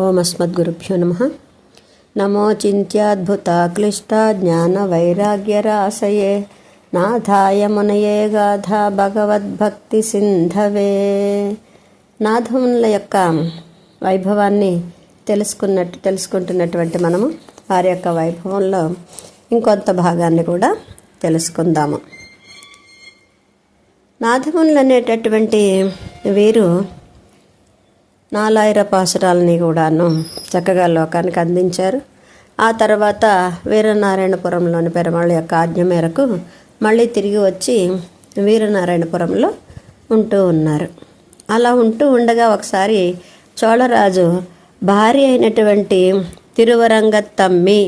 ఓం అస్మద్గురుభ్యో నమ. నమో చింత్యాద్భుత క్లిష్ట జ్ఞాన వైరాగ్యరాశయే నాథాయ మునయే గాథ భగవద్భక్తి సింధవే. నాథముల యొక్క వైభవాన్ని తెలుసుకున్నట్టు తెలుసుకుంటున్నటువంటి మనము వారి యొక్క వైభవంలో ఇంకొంత భాగాన్ని కూడా తెలుసుకుందాము. నాథములు అనేటటువంటి వీరు నాలాయిర పాసురాలని కూడాను చక్కగా లోకానికి అందించారు. ఆ తర్వాత వీరనారాయణపురంలోని పెరమాళ్ళ యొక్క ఆజ్ఞ మేరకు మళ్ళీ తిరిగి వచ్చి వీరనారాయణపురంలో ఉంటూ ఉన్నారు. అలా ఉంటూ ఉండగా ఒకసారి చోళరాజు భార్య అయినటువంటి తిరువరంగత్తమ్మి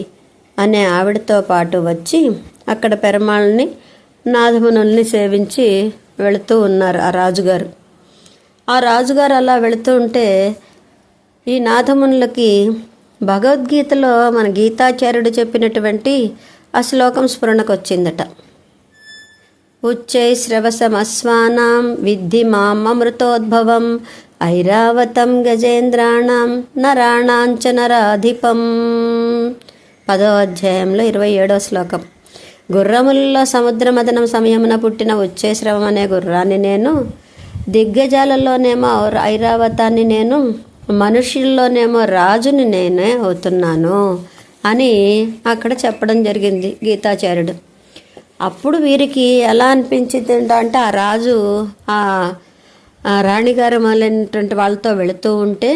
అనే ఆవిడతో పాటు వచ్చి అక్కడ పెరమాళ్ళని నాథమునుల్ని సేవించి వెళుతూ ఉన్నారు ఆ రాజుగారు. ఆ రాజుగారు అలా వెళుతూ ఉంటే ఈ నాథమునులకి భగవద్గీతలో మన గీతాచార్యుడు చెప్పినటువంటి ఆ శ్లోకం స్ఫురణకు వచ్చిందట ఉచ్చై శ్రవసమస్వానాం విద్ధి మామృతోద్భవం ఐరావతం గజేంద్రాణం నరాణాంచ నరాధిపం. పదో అధ్యాయంలో ఇరవై ఏడో శ్లోకం. గుర్రముల్లో సముద్ర మదనం సమయమున పుట్టిన ఉచ్చేశ్రవం అనే గుర్రాన్ని నేను దిగ్గజాలలోనేమో ఐరావతాన్ని నేను మనుషుల్లోనేమో రాజుని నేనే అవుతున్నాను అని అక్కడ చెప్పడం జరిగింది గీతాచార్యుడు. అప్పుడు వీరికి ఎలా అనిపించింది అంటే ఆ రాజు ఆ రాణిగారు మొదలైనటువంటి వాళ్ళతో వెళుతూ ఉంటే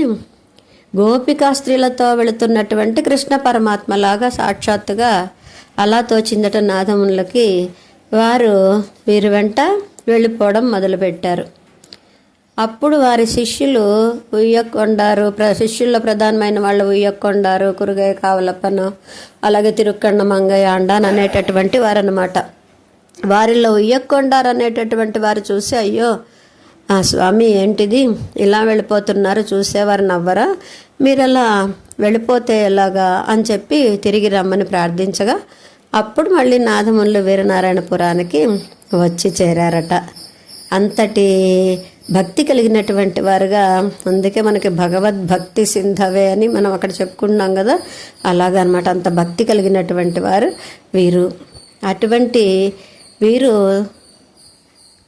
గోపికా స్త్రీలతో వెళుతున్నటువంటి కృష్ణ పరమాత్మలాగా సాక్షాత్తుగా అలా తోచిందట నాదములకి వారు వీరి వెంట వెళ్ళిపోవడం మొదలుపెట్టారు. అప్పుడు వారి శిష్యులు ఉయ్యకొండారు. ప్ర శిష్యుల్లో ప్రధానమైన వాళ్ళు ఉయ్యకొండారు కురుగయ్య కావలప్పను అలాగే తిరుక్కన్న మంగయ్య అండాన్ అనేటటువంటి వారు అనమాట వారిలో ఉయ్యకొండారు అనేటటువంటి వారు చూసి అయ్యో ఆ స్వామి ఏంటిది? ఇలా వెళ్ళిపోతున్నారు చూసేవారు నవ్వరా? మీరు అలా వెళ్ళిపోతే ఎలాగా? అని చెప్పి తిరిగి రమ్మని ప్రార్థించగా అప్పుడు మళ్ళీ నాదముళ్ళు వీరనారాయణపురానికి వచ్చి చేరారట. అంతటి భక్తి కలిగినటువంటి వారుగా అందుకే మనకి భగవద్భక్తి సింధవే అని మనం అక్కడ చెప్పుకున్నాం కదా. అలాగనమాట అంత భక్తి కలిగినటువంటి వారు వీరు. అటువంటి వీరు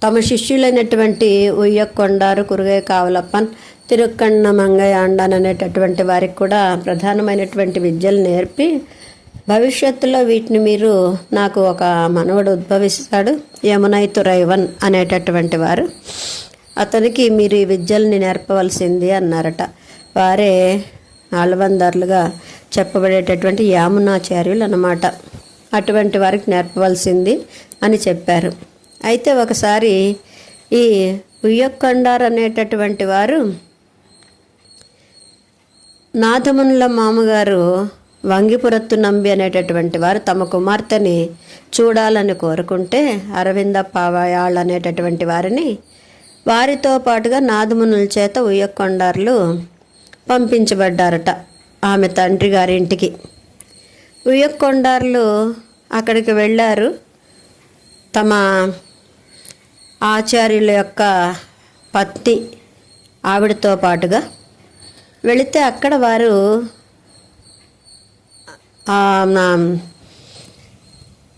తమ శిష్యులైనటువంటి ఉయ్యకొండారు కురుగయ్య కావలప్పన్ తిరుక్కన్న మంగయ్య అండాన్ అనేటటువంటి వారికి కూడా ప్రధానమైనటువంటి విద్యలు నేర్పి భవిష్యత్తులో వీటిని మీరు నాకు ఒక మనవడు ఉద్భవిస్తాడు యమునైతురైవన్ అనేటటువంటి వారు. అతనికి మీరు ఈ విద్యల్ని నేర్పవలసింది అన్నారట. వారే ఆలబందారులుగా చెప్పబడేటటువంటి యామునాచార్యులు అన్నమాట అటువంటి వారికి నేర్పవలసింది అని చెప్పారు. అయితే ఒకసారి ఈ ఉయ్యకొండార్ అనేటటువంటి వారు నాథమునుల మామగారు వంగిపురత్తు నంబి అనేటటువంటి వారు తమ కుమార్తెని చూడాలని కోరుకుంటే అరవింద పావయాళ్ళు అనేటటువంటి వారిని వారితో పాటుగా నాదమునుల చేత ఉయ్యకొండార్లు పంపించబడ్డారట ఆమె తండ్రి గారింటికి. ఉయ్యకొండార్లు అక్కడికి వెళ్ళారు. తమ ఆచార్యుల యొక్క పత్తి ఆవిడతో పాటుగా వెళితే అక్కడ వారు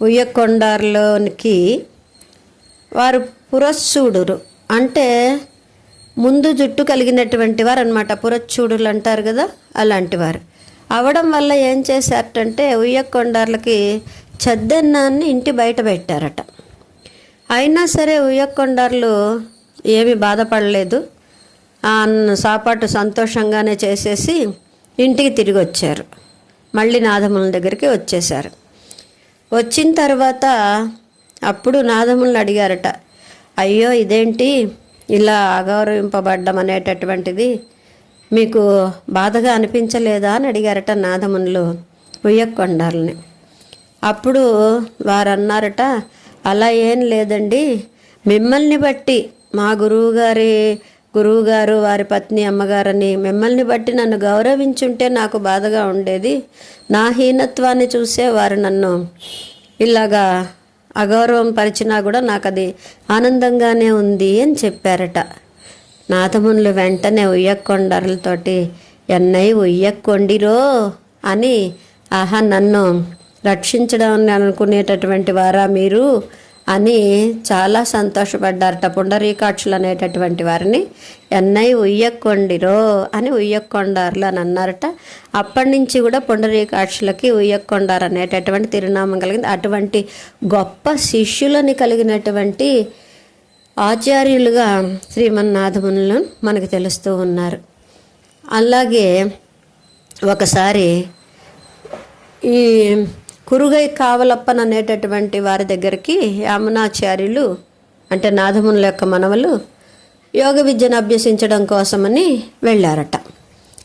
ఉయ్యకొండార్లోనికి వారు పురస్సూడురు. అంటే ముందు జుట్టు కలిగినటువంటి వారు అనమాట పురచ్చూడులు అంటారు కదా అలాంటి వారు. అవడం వల్ల ఏం చేశారటంటే ఉయ్యకొండార్లకి చెద్దన్నాన్ని ఇంటి బయట పెట్టారట. అయినా సరే ఉయ్యకొండార్లు ఏమి బాధపడలేదు. సాపాటు సంతోషంగానే చేసేసి ఇంటికి తిరిగి వచ్చారు మళ్ళీ నాదముల దగ్గరికి వచ్చేశారు. వచ్చిన తర్వాత అప్పుడు నాదములను అడిగారట అయ్యో ఇదేంటి? ఇలా అగౌరవింపబడ్డం అనేటటువంటిది మీకు బాధగా అనిపించలేదా? అని అడిగారట నాదమునులు ఉయ్యకొండాలని అప్పుడు వారు అన్నారట అలా ఏం లేదండి. మిమ్మల్ని బట్టి మా గురువుగారి గురువుగారు వారి పత్ని అమ్మగారని మిమ్మల్ని బట్టి నన్ను గౌరవించుంటే నాకు బాధగా ఉండేది. నా హీనత్వాన్ని చూసే వారు నన్ను ఇలాగా అగౌరవం పరిచినా కూడా నాకు అది ఆనందంగానే ఉంది అని చెప్పారట. నాథమునులు వెంటనే ఉయ్యక్కొండర్లతోటి ఎన్నై ఉయ్యక్కొండిరో అని ఆహా నన్ను రక్షించడం అనుకునేటటువంటి వారా మీరు? అని చాలా సంతోషపడ్డారట పుండరీకాక్షులు అనేటటువంటి వారిని. ఎన్నై ఉయ్యక్కొండిరో అని ఉయ్యక్కొండారులు అని అన్నారట అప్పటి నుంచి కూడా పుండరీకాక్షులకి ఉయ్యక్కొండారు అనేటటువంటి తిరునామం కలిగింది. అటువంటి గొప్ప శిష్యులని కలిగినటువంటి ఆచార్యులుగా శ్రీమన్నాథమునులు మనకు తెలుస్తూ ఉన్నారు. అలాగే ఒకసారి ఈ కురుగై కావలప్పన్ అనేటటువంటి వారి దగ్గరికి యామునాచార్యులు అంటే నాథమునుల యొక్క మనవలు యోగ విద్యను అభ్యసించడం కోసమని వెళ్ళారట.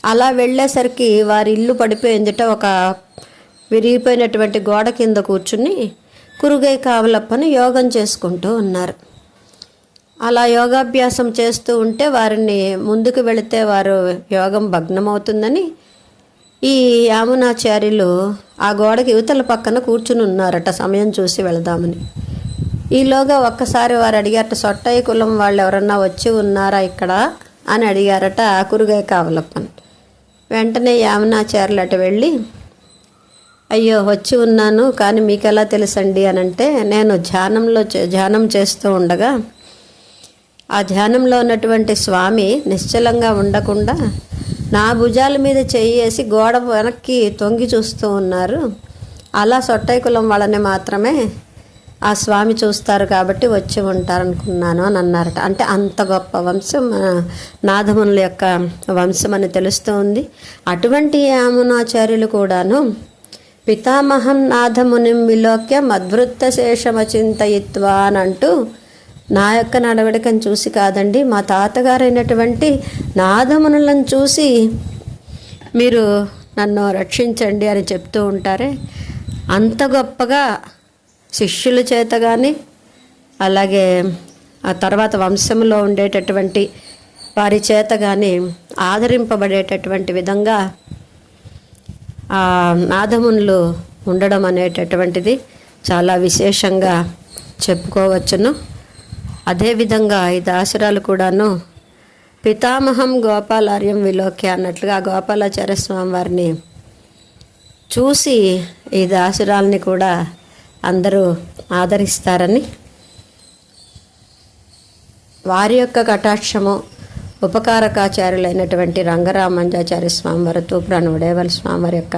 అలా వెళ్ళేసరికి వారి ఇల్లు పడిపోయిందిట ఒక విరిగిపోయినటువంటి గోడ కింద కూర్చుని కురుగై కావలప్పని యోగం చేసుకుంటూ ఉన్నారు. అలా యోగాభ్యాసం చేస్తూ ఉంటే వారిని ముందుకు వెళితే వారు యోగం భగ్నమవుతుందని ఈ యామునాచార్యులు ఆ గోడకి యువతల పక్కన కూర్చుని ఉన్నారట సమయం చూసి వెళదామని. ఈలోగా ఒక్కసారి వారు అడిగారట సొట్టయ్య కులం వాళ్ళు ఎవరన్నా వచ్చి ఉన్నారా ఇక్కడ? అని అడిగారట ఆ కురుగాయ కావలప్పని. వెంటనే యామునాచార్యులు అటు వెళ్ళి అయ్యో వచ్చి ఉన్నాను కానీ మీకు ఎలా తెలుసండి? అని అంటే నేను ధ్యానంలో చే- ధ్యానం చేస్తూ ఉండగా ఆ ధ్యానంలో ఉన్నటువంటి స్వామి నిశ్చలంగా ఉండకుండా నా భుజాల మీద చెయ్యేసి గోడ వెనక్కి తొంగి చూస్తూ ఉన్నారు. అలా సొట్టయ్య కులం వాళ్ళని మాత్రమే ఆ స్వామి చూస్తారు కాబట్టి వచ్చి ఉంటారనుకున్నాను అని అన్నారట. అంటే అంత గొప్ప వంశం మన నాథమునుల యొక్క వంశం అని తెలుస్తూ ఉంది. అటువంటి యామునాచార్యులు కూడాను పితామహం నాథమునిం విలోక్య మద్వృత్త శేషమచింతయిత్వా అని అంటూ నా యొక్క నడవడికను చూసి కాదండి మా తాతగారైనటువంటి నాదమునులను చూసి మీరు నన్ను రక్షించండి అని చెప్తూ ఉంటారే. అంత గొప్పగా శిష్యుల చేత కానీ అలాగే ఆ తర్వాత వంశంలో ఉండేటటువంటి వారి చేత కానీ ఆదరింపబడేటటువంటి విధంగా ఆ నాదమునులు ఉండడం అనేటటువంటిది చాలా విశేషంగా చెప్పుకోవచ్చును. అదేవిధంగా ఈ దాసరాలు కూడాను పితామహం గోపాలార్యం విలోక్య అన్నట్లుగా గోపాలాచార్య స్వామి వారిని చూసి ఈ దాసురాల్ని కూడా అందరూ ఆదరిస్తారని వారి యొక్క కటాక్షము ఉపకారకాచార్యులైనటువంటి రంగరామంజాచార్య స్వామివారి తూప్రాను ఉడేవల స్వామివారి యొక్క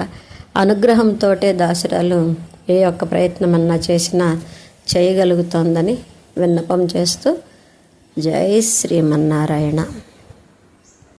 అనుగ్రహంతోటే దాసురాలు ఏ యొక్క ప్రయత్నమన్నా చేసినా చేయగలుగుతోందని విన్నపం చేస్తూ జై శ్రీమన్నారాయణ.